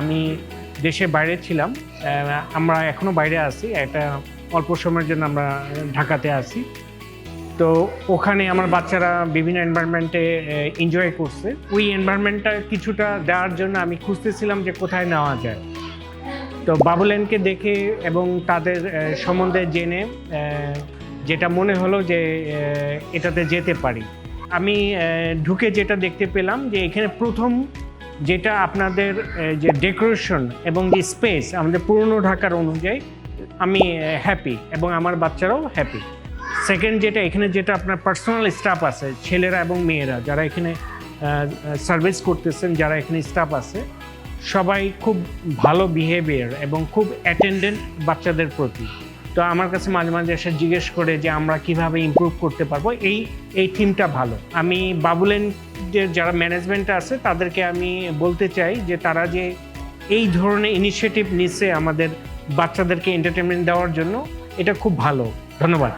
আমি দেশে বাইরে ছিলাম আমরা এখনও বাইরে আছি, একটা অল্প সময়ের জন্য আমরা ঢাকাতে আছি। তো ওখানে আমার বাচ্চারা বিভিন্ন এনভায়রনমেন্টে এনজয় করছে। ওই এনভায়রনমেন্টটা কিছুটা দেওয়ার জন্য আমি খুঁজতেছিলাম যে কোথায় নেওয়া যায়। তো বাবুলেনকে দেখে এবং তাদের সম্বন্ধে জেনে যেটা মনে হলো যে এটাতে যেতে পারি। আমি ঢুকে যেটা দেখতে পেলাম যে এখানে প্রথম যেটা আপনাদের যে ডেকোরেশন এবং যে স্পেস আমাদের পুরনো ঢাকার অনুযায়ী আমি হ্যাপি এবং আমার বাচ্চারাও হ্যাপি সেকেন্ড যেটা, এখানে যেটা আপনার পার্সোনাল স্টাফ আছে, ছেলেরা এবং মেয়েরা যারা এখানে সার্ভিস করতেছেন, যারা এখানে স্টাফ আছে, সবাই খুব ভালো বিহেভিয়ার এবং খুব অ্যাটেন্ডেন্ট বাচ্চাদের প্রতি। তো আমার কাছে মাঝে মাঝে এসে জিজ্ঞেস করে যে আমরা কীভাবে ইম্প্রুভ করতে পারব, এই এই টিমটা ভালো। আমি বাবুলেন যে যারা ম্যানেজমেন্ট আছে, তাদেরকে আমি বলতে চাই যে তারা যে এই ধরনের ইনিশিয়েটিভ নিচ্ছে আমাদের বাচ্চাদেরকে এন্টারটেনমেন্ট দেওয়ার জন্য, এটা খুব ভালো। ধন্যবাদ।